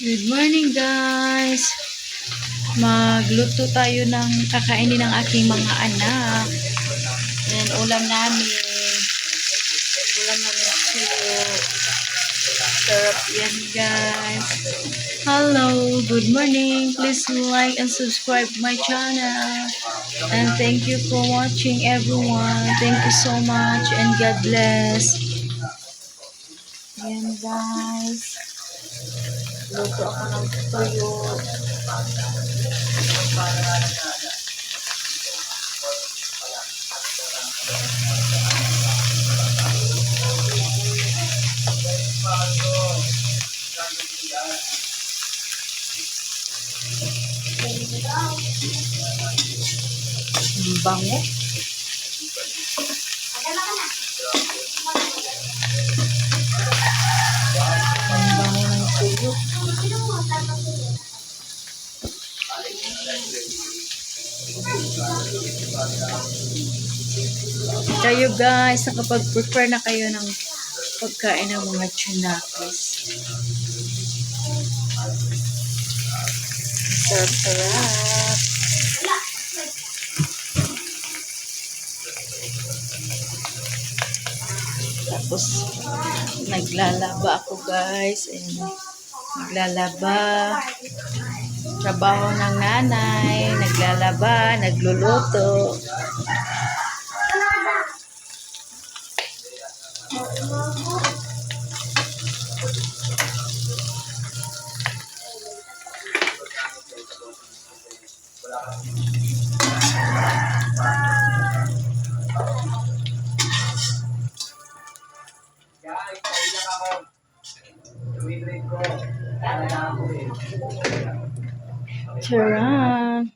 Good morning guys! Magluto tayo ng kakainin ng aking mga anak. Ayan, ulam namin. Ulam namin tuyo. Sarap yan guys. Hello, good morning. Please like and subscribe my channel. And thank you for watching everyone. Thank you so much and God bless. Ayan guys. Luto ako ng tuyo. Ang bango. Ang bango ng tuyo. Kayo guys, nakapag-prepare na kayo ng pagkain ng mga tsunakis. Sarap-sarap. Tapos, naglalaba ako guys. Ayan. Naglalaba. Trabaho ng nanay. Naglalaba. Nagluluto. Charan.